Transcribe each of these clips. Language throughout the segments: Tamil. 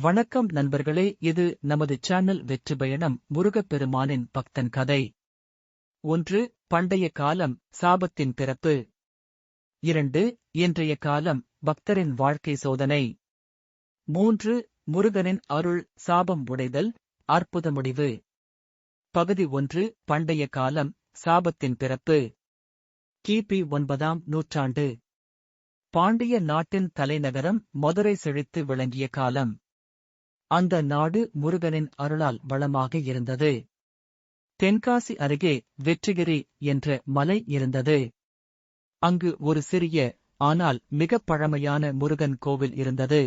வணக்கம் நண்பர்களே இது நமது சேனல் வெற்றி பயணம் முருகப்பெருமானின் பக்தன் கதை. ஒன்று பண்டைய காலம் சாபத்தின் பிறப்பு. இரண்டு இன்றைய காலம் பக்தரின் வாழ்க்கை சோதனை. மூன்று முருகனின் அருள் சாபம் உடைதல் அற்புத முடிவு. பகுதி ஒன்று பண்டைய காலம் சாபத்தின் பிறப்பு. கிபி ஒன்பதாம் நூற்றாண்டு. பாண்டிய நாட்டின் தலைநகரம் மதுரை செழித்து விளங்கிய காலம். அந்த நாடு முருகனின் அருளால் வளமாக இருந்தது. தென்காசி அருகே வெற்றிகிரி என்ற மலை இருந்தது. அங்கு ஒரு சிறிய ஆனால் மிகப் பழமையான முருகன் கோவில் இருந்தது.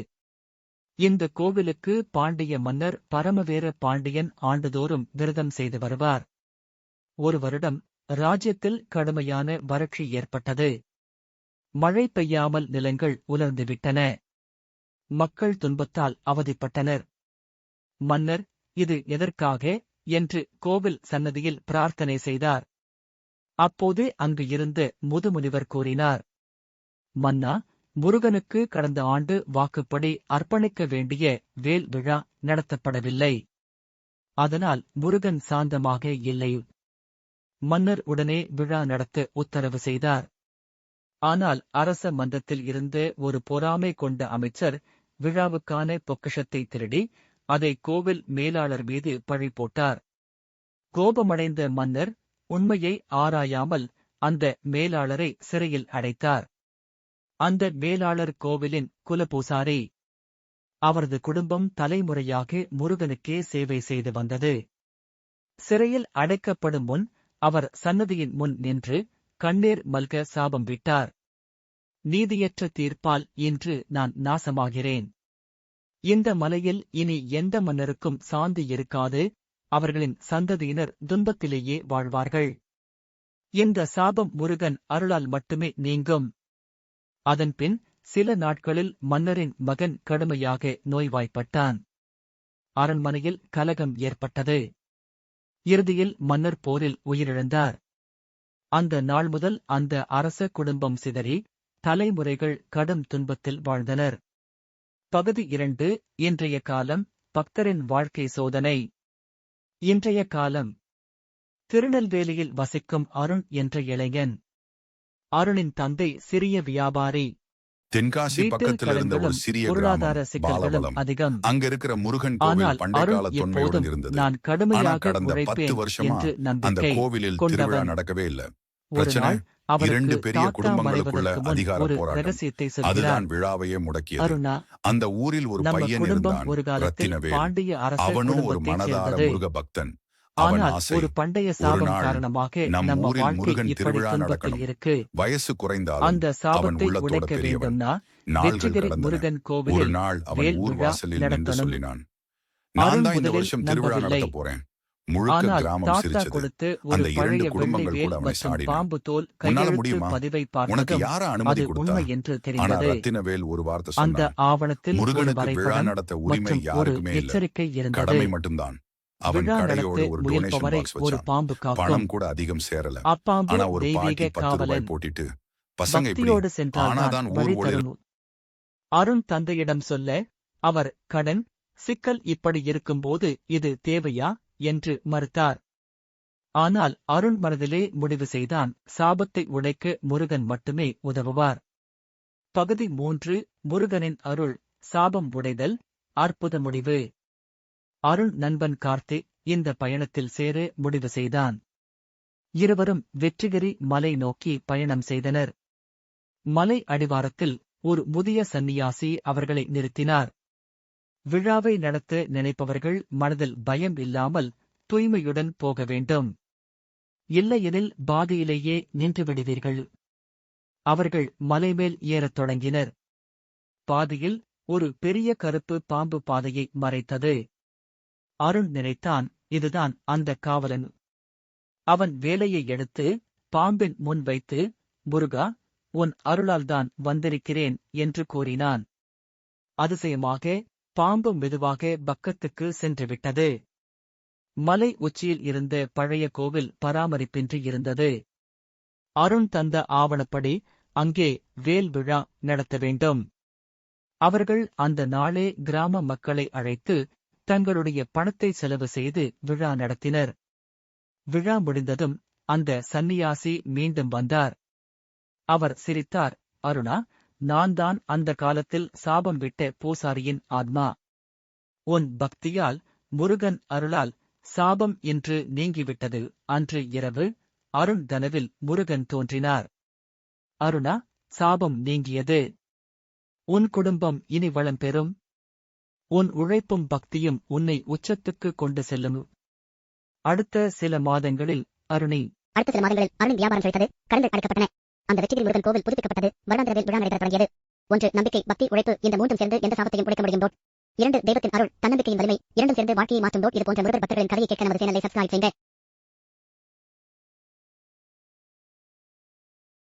இந்த கோவிலுக்கு பாண்டிய மன்னர் பரமவீர பாண்டியன் ஆண்டுதோறும் விரதம் செய்து வருவார். ஒரு வருடம் ராஜ்யத்தில் கடுமையான வறட்சி ஏற்பட்டது. மழை பெய்யாமல் நிலங்கள் உலர்ந்துவிட்டன மக்கள் துன்பத்தால் அவதிப்பட்டனர். மன்னர் இது எதற்காக? என்று கோவில் சன்னதியில் பிரார்த்தனை செய்தார். அப்போது அங்கு இருந்த முதுமுனிவர் கூறினார் மன்னா முருகனுக்கு கடந்த ஆண்டு வாக்குப்படி அர்ப்பணிக்க வேண்டிய வேல் விழா நடத்தப்படவில்லை. அதனால் முருகன் சாந்தமாக இல்லை மன்னர் உடனே விழா நடத்த உத்தரவு செய்தார். ஆனால் அரச மன்றத்தில் இருந்து ஒரு பொறாமை கொண்ட அமைச்சர் விழாவுக்கான பொக்கிஷத்தை திருடி அதை கோவில் மேலாளர் மீது பழி போட்டார். கோபமடைந்த மன்னர் உண்மையை ஆராயாமல் அந்த மேலாளரை சிறையில் அடைத்தார். அந்த மேலாளர் கோவிலின் குலபூசாரி அவரது குடும்பம் தலைமுறையாக முருகனுக்கே சேவை செய்து வந்தது. சிறையில் அடைக்கப்படும் முன் அவர் சன்னதியின் முன் நின்று கண்ணீர் மல்க சாபம் விட்டார். நீதியற்ற தீர்ப்பால் இன்று நான் நாசமாகிறேன். இந்த மலையில் இனி எந்த மன்னருக்கும் சாந்தி இருக்காது. அவர்களின் சந்ததியினர் துன்பத்திலேயே வாழ்வார்கள். இந்த சாபம் முருகன் அருளால் மட்டுமே நீங்கும். அதன்பின் சில நாட்களில் மன்னரின் மகன் கடுமையாக நோய்வாய்ப்பட்டான். அரண்மனையில் கலகம் ஏற்பட்டது. இறுதியில் மன்னர் போரில் உயிரிழந்தார். அந்த நாள் முதல் அந்த அரச குடும்பம் சிதறி தலைமுறைகள் கடும் துன்பத்தில் வாழ்ந்தனர். பகுதி இரண்டு இன்றைய காலம் பக்தரின் வாழ்க்கை சோதனை. இன்றைய காலம். திருநெல்வேலியில் வசிக்கும் அருண் என்ற இளைஞன். அருணின் தந்தை சிறிய வியாபாரி. தென்காசி பக்கத்துல இருந்த ஒரு சிறிய பொருளாதார சிக்கல்களும் அதிகம். அங்க இருக்கிற முருகன் ஆனால் தொன்மையுடன் எப்போதும் நான் கடுமையாக கடந்த பத்து வருஷமா அந்த கோவிலில். திருவிழா நடக்கவே இல்ல. ஒரு நாள் இரண்டு பெரிய குடும்பங்களுக்குள்ள அதிகார ஒரு போராட்டம். அதுதான் விழாவையே முடக்கியது. அந்த ஊரில் ஒரு பையன் இருந்தான் ஒரு ரத்தினவேல். அவனும் ஒரு மனதார முருக பக்தன் அவன் ஆசை ஒரு பண்டைய சாபம் காரணமாக நம் நம்ம ஊரில் முருகன் திருவிழா நடக்கணும். இருக்கு. வயசு குறைந்தாலும் அந்த சாபத்தை உடைக்க வேண்டும்னா வெற்றிகிரி முருகன் ஒரு கோவிலில் நாள் அவன் ஊர் வாசலில் நின்று. சொல்லினான். நான் தான் இந்த வருஷம் திருவிழா. நடத்த போறேன். முழுக்க ஆனால் கிராமம் தாத்தா சிரிச்சது. கொடுத்து ஒரு அந்த இரண்டு பழைய வெள்ளை குடும்பங்கள் வேல் கூட அவனை மற்றும் சாடின. பாம்பு தோல் உன்னால கையெழுத்து முடியுமா? பதிவை உனக்கு பார்த்ததும் யார அது கொடுத்தா? உண்மை என்று ஆனா தெரிந்தது. ரத்தினவேல் ஒரு வார்த்தை அந்த சொன்னான் ஆவணத்தில் ஒரு முருகனுக்கு விழா வரைபடம் நடத்த உரிமை மற்றும் ஒரு யாருக்குமே இல்ல. எச்சரிக்கை இருந்தது. கடமை மட்டும்தான். அவன் விழா கடையோட நடத்த ஒரு டொனேஷன் முயல்பவரை பாக்ஸ் ஒரு வச்சான். பாம்பு காக்கும். பணம் கூட அதிகம் சேரல. அப்பாம்பு ஆனா ஒரு பாட்டி தெய்வீக பத்து ரூபாய் காவலன். போட்டுட்டு பசங்க இப்படி பக்தியோடு சென்றால்தான் ஆனாதான் ஊர் வழி. தரும் அருண் தந்தையிடம் சொல்ல அவர் கடன் சிக்கல் இப்படி இருக்கும்போது இது தேவையா? என்று மறுத்தார். ஆனால் அருள் மனதிலே முடிவு செய்தான் சாபத்தை உடைக்க முருகன் மட்டுமே உதவுவார். பகுதி மூன்று முருகனின் அருள் சாபம் உடைதல் அற்புத முடிவு. அருள் நண்பன் கார்த்திக் இந்த பயணத்தில் சேர முடிவு செய்தான். இருவரும் வெற்றிகிரி மலை நோக்கி பயணம் செய்தனர். மலை அடிவாரத்தில் ஒரு முதிய சந்நியாசி அவர்களை நிறுத்தினார். விழாவை நடத்த நினைப்பவர்கள் மனதில் பயம் இல்லாமல் தூய்மையுடன் போக வேண்டும். இல்லையெனில் பாதியிலேயே நின்று விடுவீர்கள். அவர்கள் மலைமேல் ஏறத் தொடங்கினர். பாதியில் ஒரு பெரிய கருப்பு பாம்பு பாதையை மறைத்தது. அருண் நினைத்தான் இதுதான் அந்த காவலன். அவன் வேலையை எடுத்து பாம்பின் முன் வைத்து முருகா உன் அருளால்தான் வந்திருக்கிறேன் என்று கூறினான். அதிசயமாக பாம்பு மெதுவாக பக்கத்துக்கு சென்றுவிட்டது. மலை உச்சியில் இருந்த பழைய கோவில் பராமரிப்பின்றி இருந்தது. அருண் தந்த ஆவணப்படி அங்கே வேல் விழா நடத்த வேண்டும். அவர்கள் அந்த நாளே கிராம மக்களை அழைத்து தங்களுடைய பணத்தை செலவு செய்து விழா நடத்தினர். விழா முடிந்ததும் அந்த சந்நியாசி மீண்டும் வந்தார். அவர் சிரித்தார் அருணா நான் தான் அந்த காலத்தில் சாபம் விட்ட பூசாரியின் ஆத்மா. உன் பக்தியால் முருகன் அருளால் சாபம் இன்று நீங்கிவிட்டது. அன்று இரவு அருண் கனவில் முருகன் தோன்றினார். அருணா சாபம் நீங்கியது. உன் குடும்பம் இனி வளம் பெறும். உன் உழைப்பும் பக்தியும் உன்னை உச்சத்துக்கு கொண்டு செல்லும். அடுத்த சில மாதங்களில் அருணி. அடுத்த சில மாதங்களில் அருணின் வியாபாரம் செழித்தது. அடைக்கப்பட்டன. அந்த வெற்றிகிரி முருகன் கோவில் புதுப்பிக்கப்பட்டது. வருடாந்திரவில் விழா நடைபெற தொடங்கியது. ஒன்று நம்பிக்கை பக்தி உழைப்பு இந்த மூன்றும் சேர்ந்து எந்த சாபத்தையும் உடைக்க முடியும் இரண்டு தெய்வத்தின் அருள் தன்னம்பிக்கையின் வலிமை இரண்டும் சேர்ந்து வாழ்க்கையை மாற்றும் டோட் இது போன்ற முருகர் பக்தர்களின் கதையை கேட்க நமது சேனலை சப்ஸ்கிரைப் செய்யுங்க